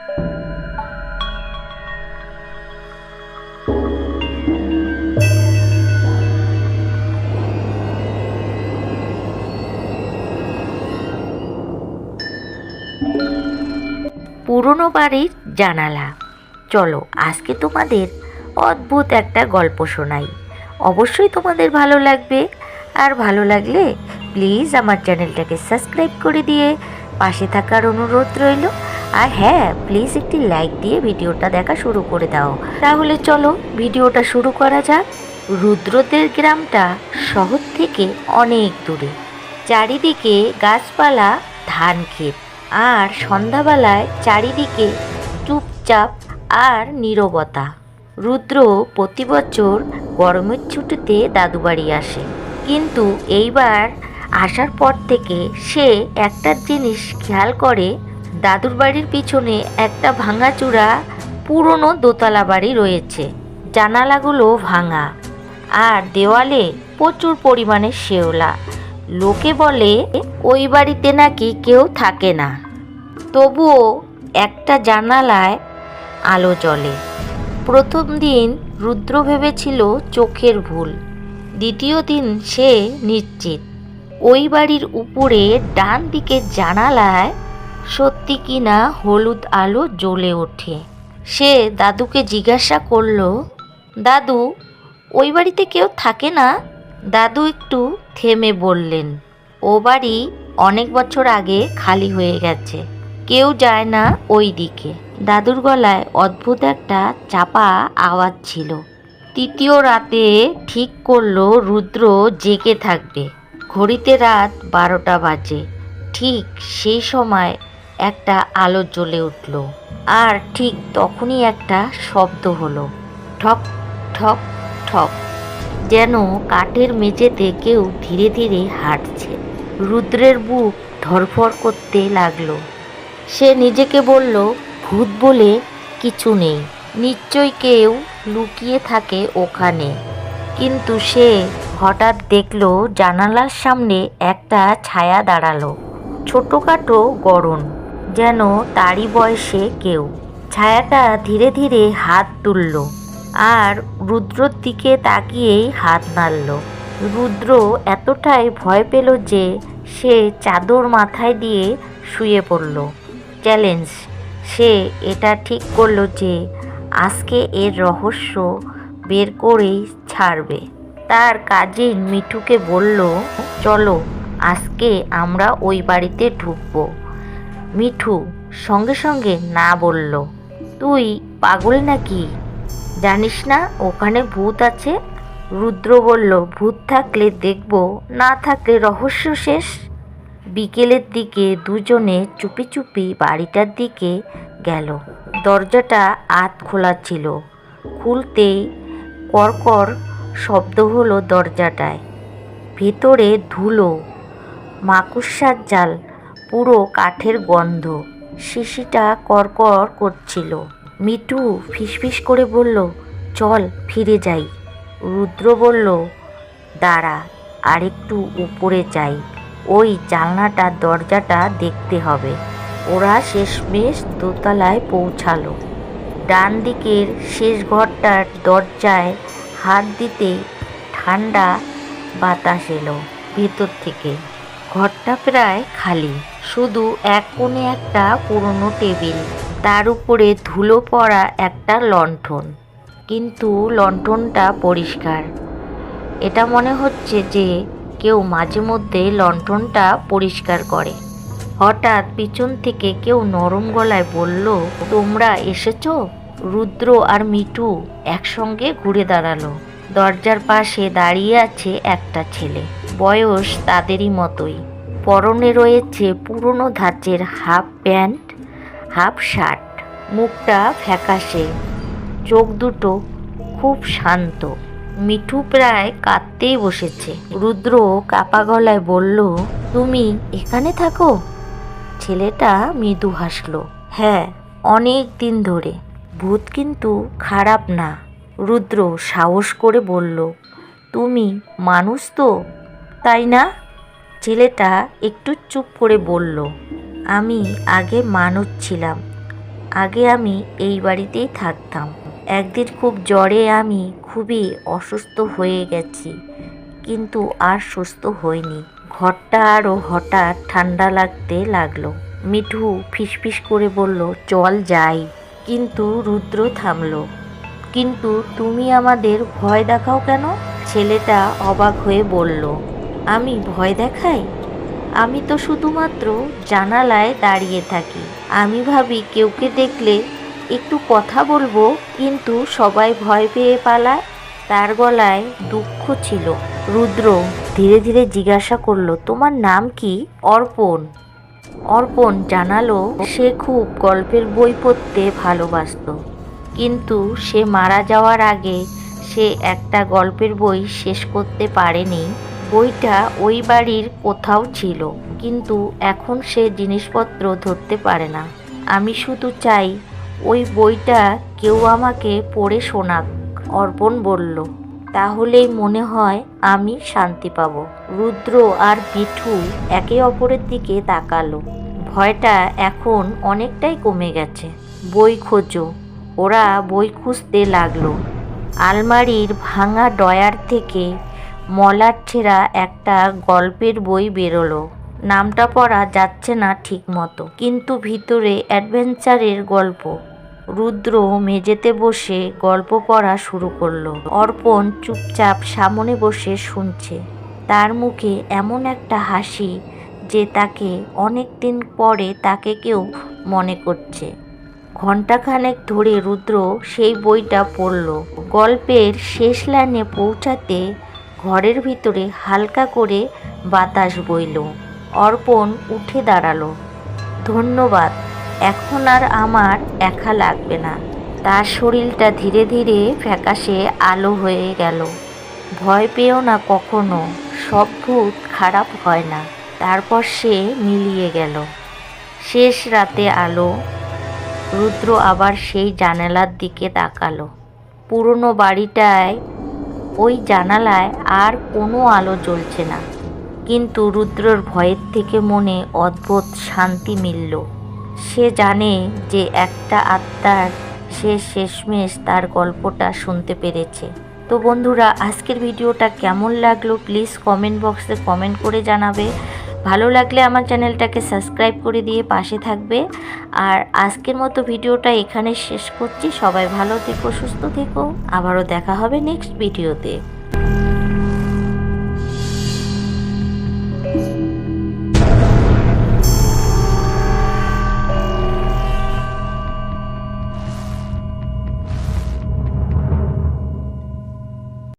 পুরনো বাড়ির জানালা। চলো, আজকে তোমাদের অদ্ভুত একটা গল্প শোনাই। অবশ্যই তোমাদের ভালো লাগবে। আর ভালো লাগলে প্লিজ আমার চ্যানেলটাকে সাবস্ক্রাইব করে দিয়ে পাশে থাকার অনুরোধ রইল। আর হ্যাঁ প্লিজ একটি লাইক দিয়ে ভিডিওটা দেখা শুরু করে দাও। তাহলে চলো ভিডিওটা শুরু করা যাক। রুদ্রদের গ্রামটা শহর থেকে অনেক দূরে। চারিদিকে গাছপালা, ধান ক্ষেত আর সন্ধ্যাবেলায় চারিদিকে চুপচাপ আর নীরবতা। রুদ্র প্রতি বছর গরমের ছুটিতে দাদু বাড়ি আসে। কিন্তু এইবার আসার পর থেকে সে একটা জিনিস খেয়াল করে দাদুর বাড়ির পিছনে একটা ভাঙাচূড়া পুরনো দোতলা বাড়ি রয়েছে। জানালাগুলো ভাঙা আর দেওয়ালে প্রচুর পরিমাণে শেওলা লোকে বলে, ওই বাড়িতে নাকি কেউ থাকে না। তবুও একটা জানালায় আলো জ্বলে। প্রথম দিন রুদ্র ভেবেছিল চোখের ভুল। দ্বিতীয় দিন সে নিশ্চিত। ওই বাড়ির উপরে ডান দিকের জানালায় সত্যি কিনা হলুদ আলো জ্বলে ওঠে। সে দাদুকে জিজ্ঞাসা করল, দাদু, ওই বাড়িতে কেউ থাকে না? দাদু একটু থেমে বললেন, ও বাড়ি অনেক বছর আগে খালি হয়ে গেছে, কেউ যায় না ওই দিকে। দাদুর গলায় অদ্ভুত একটা চাপা আওয়াজ ছিল। তৃতীয় রাতে ঠিক করল রুদ্র জেগে থাকবে। ঘড়িতে রাত বারোটা বাজে। ঠিক সেই সময় একটা আলো জ্বলে উঠল, আর ঠিক তখনই একটা শব্দ হলো, ঠক ঠক ঠক, যেন কাঠের মেঝেতে কেউ ধীরে ধীরে হাঁটছে। রুদ্রের বুক ধরফর করতে লাগল। সে নিজেকে বলল, ভূত বলে কিছু নেই। নিশ্চয় কেউ লুকিয়ে থাকে ওখানে। কিন্তু সে হঠাৎ দেখল, জানালার সামনে একটা ছায়া দাঁড়াল, ছোটোখাটো গরম যেন তারই বয়সে কেউ। ছায়াটা ধীরে ধীরে হাত তুলল আর রুদ্রর দিকে তাকিয়েই হাত নাড়ল। রুদ্র এতটাই ভয় পেল যে সে চাদর মাথায় দিয়ে শুয়ে পড়ল। চ্যালেঞ্জ, সে এটা ঠিক করল যে আজকে এর রহস্য বের করেই ছাড়বে। তার কাজিন মিঠুকে বলল, চলো, আজকে আমরা ওই বাড়িতে ঢুকবো। মিঠু সঙ্গে সঙ্গে না বলল, তুই পাগল নাকি? জানিস না ওখানে ভূত আছে? রুদ্র বলল, ভূত থাকলে দেখব, না থাকলে রহস্য শেষ। বিকেলের দিকে দুজনে চুপি চুপি বাড়িটার দিকে গেল। দরজাটা আত খোলা ছিল। খুলতেই কড়কড় শব্দ হলো দরজাটায়। ভেতরে ধুলো মাকুসার জাল পুরো কাঠের গন্ধ। শিশিটা কড়কড় করছিল। মিঠু ফিসফিস করে বলল, চল, ফিরে যাই। রুদ্র বলল, দাঁড়া, আরেকটু উপরে যাই। ওই জানলাটার দরজাটা দেখতে হবে। ওরা শেষমেশ দোতলায় পৌঁছালো। ডান দিকের শেষ ঘরটার দরজায় হাত দিতে ঠান্ডা বাতাস এলো ভেতর থেকে। ঘরটা প্রায় খালি। শুধু এক কোণে একটা পুরনো টেবিল, তার উপরে ধুলো পড়া একটা লণ্ঠন। কিন্তু লণ্ঠনটা পরিষ্কার। এটা মনে হচ্ছে যে কেউ মাঝে মধ্যে লণ্ঠনটা পরিষ্কার করে। হঠাৎ পিছন থেকে কেউ নরম গলায় বলল, তোমরা এসেছ? রুদ্র আর মিঠু একসঙ্গে ঘুরে দাঁড়াল। দরজার পাশে দাঁড়িয়ে আছে একটা ছেলে। বয়স তাদেরই মতোই। পরনে রয়েছে পুরনো ধাঁচের হাফ প্যান্ট, হাফ শার্ট। মুখটা ফ্যাকাশে। চোখ দুটো খুব শান্ত। মিঠু প্রায় কাঁদতেই বসেছে। রুদ্র কাপা গলায় বলল, তুমি এখানে থাকো? ছেলেটা মৃদু হাসলো হ্যাঁ অনেক দিন ধরে। ভূত কিন্তু খারাপ না। রুদ্র সাহস করে বলল, তুমি মানুষ তো, তাই না? ছেলেটা একটু চুপ করে বলল, আমি আগে মানুষ ছিলাম। আগে আমি এই বাড়িতেই থাকতাম। একদিন খুব জ্বরে আমি খুবই অসুস্থ হয়ে গেছি, কিন্তু আর সুস্থ হইনি। ঘরটা আরও হঠাৎ ঠান্ডা লাগতে লাগল। মিঠু ফিসফিস করে বলল, চল যাই। কিন্তু রুদ্র থামলো, কিন্তু তুমি আমাদের ভয় দেখাও কেন? ছেলেটা অবাক হয়ে বলল আমি ভয় দেখাই? আমি তো শুধুমাত্র জানালায় দাঁড়িয়ে থাকি। আমি ভাবি কেউকে দেখলে একটু কথা বলব, কিন্তু সবাই ভয় পেয়ে পালায়। তার গলায় দুঃখ ছিল। রুদ্র ধীরে ধীরে জিজ্ঞাসা করল, তোমার নাম কি? অর্পণ। অর্পণ জানালো, সে খুব গল্পের বই পড়তে ভালোবাসতো। কিন্তু সে মারা যাওয়ার আগে সে একটা গল্পের বই শেষ করতে পারেনি। বইটা ওই বাড়ির কোথাও ছিল, কিন্তু এখন সে জিনিসপত্র ধরতে পারে না। আমি শুধু চাই, ওই বইটা কেউ আমাকে পড়ে শোনাক, অর্পণ বলল। তাহলেই মনে হয় আমি শান্তি পাব। রুদ্র আর পিঠু একে অপরের দিকে তাকালো। ভয়টা এখন অনেকটাই কমে গেছে। বই খোঁজো। ওরা বই খুঁজতে লাগল। আলমারির ভাঙা ডয়ার থেকে মলার ছেঁড়া একটা গল্পের বই বেরোলো। নামটা পড়া যাচ্ছে না ঠিক মতো কিন্তু ভিতরে অ্যাডভেঞ্চারের গল্প। রুদ্র মেঝেতে বসে গল্প পড়া শুরু করল। অর্পণ চুপচাপ সামনে বসে শুনছে। তার মুখে এমন একটা হাসি যে তাকে অনেক দিন পরে তাকে কেউ মনে করছে। ঘণ্টাখানেক ধরে রুদ্র সেই বইটা পড়ল। গল্পের শেষ লাইনে পৌঁছাতে ঘরের ভিতরে হালকা করে বাতাস বইল। অর্পণ উঠে দাঁড়াল। ধন্যবাদ, এখন আর আমার একা লাগবে না। তার শরীরটা ধীরে ধীরে ফ্যাকাশে আলো হয়ে গেল। ভয় পেও না কখনো, সব ভূত খারাপ হয় না। তারপর সে মিলিয়ে গেল। শেষ রাতে আলো, রুদ্র আবার সেই জানালার দিকে তাকালো। পুরনো বাড়িটায় ওই জানালায় আর কোনো আলো জ্বলছে না। কিন্তু রুদ্রর ভয়ের থেকে মনে অদ্ভুত শান্তি মিলল। সে জানে যে একটা আত্মার সে শেষমেশ তার গল্পটা শুনতে পেরেছে। তো বন্ধুরা, আজকের ভিডিওটা কেমন লাগল? প্লিজ কমেন্ট বক্সে কমেন্ট করে জানাবে। ভালো লাগলে আমার চ্যানেলটাকে সাবস্ক্রাইব করে দিয়ে পাশে থাকবে। আর আজকের মতো ভিডিওটা এখানে শেষ করছি। সবাই ভালো থেকো, সুস্থ থেকো। আবারও দেখা হবে নেক্সট ভিডিওতে।